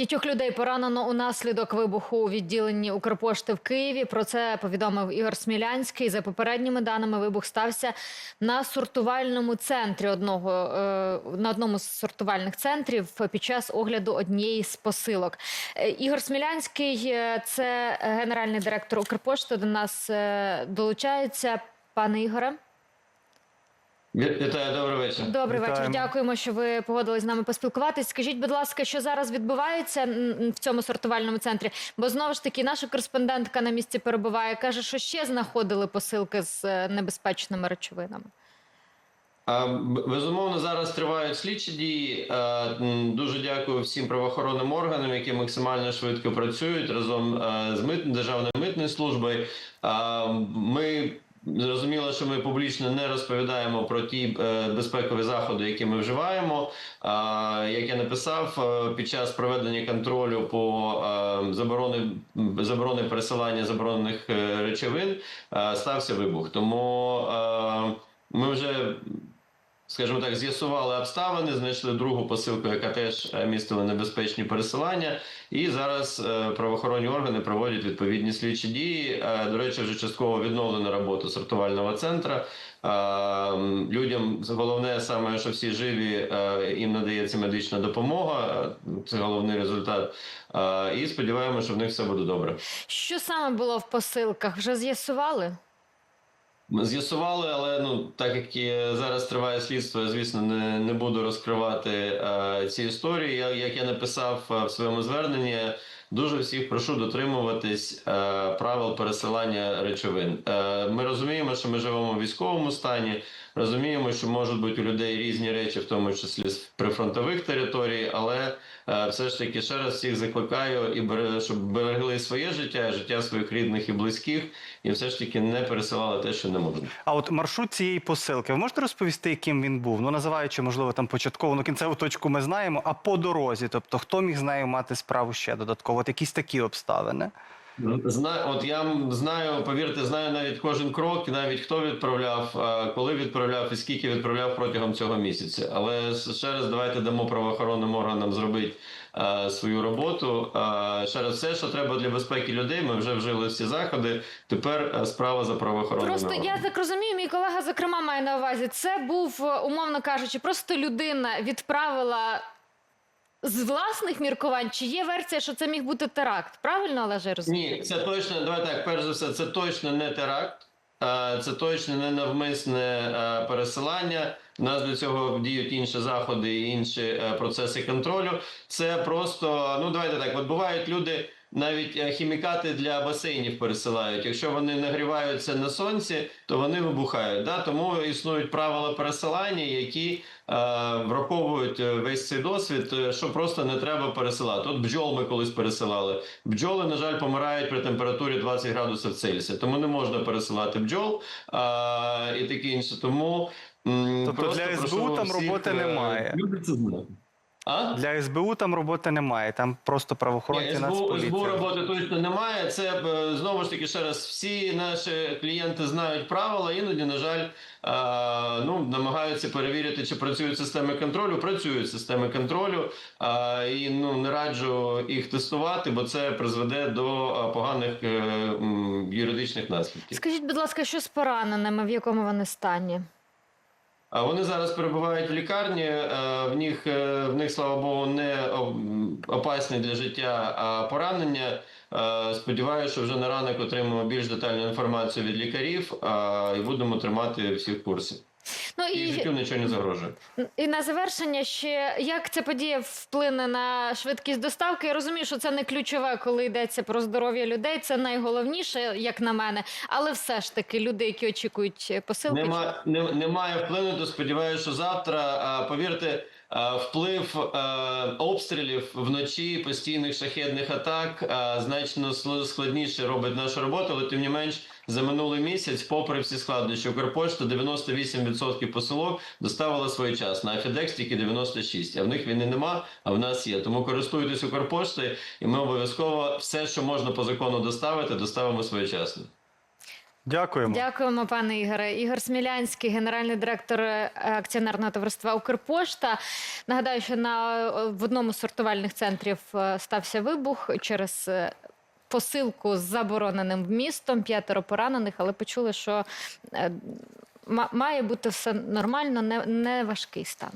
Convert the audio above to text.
П'ятьох людей поранено унаслідок вибуху у відділенні Укрпошти в Києві. Про це повідомив Ігор Смілянський. За попередніми даними, вибух стався на сортувальному центрі одного е, на одному з сортувальних центрів під час огляду однієї з посилок. Е, Ігор Смілянський е, це генеральний директор Укрпошти. До нас долучається. Пане Ігоре, Вітаю, добрий вечір. добрий вечір. Дякуємо, що ви погодились з нами поспілкуватись. Скажіть, будь ласка, що зараз відбувається в цьому сортувальному центрі? Бо знову ж таки, наша кореспондентка на місці перебуває. каже, що ще знаходили посилки з е, небезпечними речовинами. Безумовно, зараз тривають слідчі дії. Дуже дякую всім правоохоронним органам, які максимально швидко працюють разом з мит... Державною митною службою. Ми зрозуміло, що ми публічно не розповідаємо про ті е, безпекові заходи, які ми вживаємо. Як я написав, е, під час проведення контролю по е, заборони заборони пересилання заборонених речовин стався вибух. Тому ми вже скажімо так, з'ясували обставини, знайшли другу посилку, яка теж е, містила небезпечні пересилання. І зараз е, правоохоронні органи проводять відповідні слідчі дії. Е, До речі, вже частково відновлено роботу сортувального центру. Людям головне саме, що всі живі, їм надається медична допомога. Це головний результат. І сподіваємося, що в них все буде добре. Що саме було в посилках? Вже з'ясували? З'ясували, але ну так як зараз триває слідство, я звісно не, не буду розкривати е, ці історії. Я, як я написав е, в своєму зверненні, дуже всіх прошу дотримуватись е, правил пересилання речовин. Е, ми розуміємо, що ми живемо в військовому стані. Розуміємо, що можуть бути у людей різні речі, в тому числі з прифронтових територій, але е, все ж таки ще раз всіх закликаю і бере, щоб берегли своє життя, життя своїх рідних і близьких, і все ж таки не пересилали те, що не можна. А от маршрут цієї посилки, ви можете розповісти, яким він був? Ну, називаючи, можливо, там початкову, ну кінцеву точку ми знаємо, а по дорозі, тобто хто міг з нею мати справу ще додатково? От якісь такі обставини. Знаю, от я знаю, повірте, знаю навіть кожен крок, навіть хто відправляв, е, коли відправляв і скільки відправляв протягом цього місяця. Але ще раз давайте дамо правоохоронним органам зробити е, свою роботу. Е, ще раз, все, що треба для безпеки людей, ми вже вжили всі заходи. Тепер е, справа за правоохоронними Просто органами. я так розумію, мій колега зокрема має на увазі. Це був, умовно кажучи, просто людина відправила з власних міркувань. Чи є версія, що це міг бути теракт? Правильно, Олеже, я розумію? Ні, це точно, давай так, перш за все, це точно не теракт, це точно не навмисне пересилання. У нас для цього діють інші заходи і інші е, процеси контролю. Це просто, ну давайте так, от бувають люди. Навіть е, хімікати для басейнів пересилають. Якщо вони нагріваються на сонці, то вони вибухають. Да? Тому існують правила пересилання, які е, враховують е, весь цей досвід, е, що просто не треба пересилати. От бджол ми колись пересилали. Бджоли, на жаль, помирають при температурі 20 градусів Цельсія, тому не можна пересилати бджол а, і таке інше. Тому Тобто для СБУ там роботи е, немає? Люди це знають. А? Для СБУ там роботи немає, там просто правоохоронці Ні, СБУ, нацполіція. СБУ роботи точно немає. Це е, знову ж таки ще раз. Всі наші клієнти знають правила. Іноді, на жаль, е, ну намагаються перевірити, чи працюють системи контролю. Працюють системи контролю, е, і ну не раджу їх тестувати, бо це призведе до е, поганих е, м, юридичних наслідків. Скажіть, будь ласка, що з пораненими, в якому вони стані? Вони зараз перебувають в лікарні. е, В них е, в них, слава Богу, не опасні для життя а поранення. Е, Сподіваюся, що вже на ранок отримаємо більш детальну інформацію від лікарів і будемо тримати всіх в. Ну І життю нічого не загрожує. І на завершення ще як ця подія вплине на швидкість доставки? Я розумію, що це не ключове, коли йдеться про здоров'я людей. Це найголовніше, як на мене. Але все ж таки, люди, які очікують посилки, Нема, не, немає вплинути. Сподіваюся, що завтра, повірте, вплив обстрілів вночі, постійних шахедних атак значно складніше робить нашу роботу, але тим не менш. За минулий місяць, попри всі складнощі, Укрпошта 98% посилок доставила своєчасно, а FedEx тільки 96%. А в них війни нема, а в нас є. Тому користуйтесь Укрпоштою, і ми обов'язково все, що можна по закону доставити, доставимо своєчасно. Дякуємо. Дякуємо, пане Ігоре. Ігор Смілянський, генеральний директор е, акціонерного товариства Укрпошта. Нагадаю, що на е, в одному з сортувальних центрів е, стався вибух через. Посилку з забороненим вмістом, п'ятеро поранених, але почули, що е, ма- має бути все нормально, не, не важкий стан.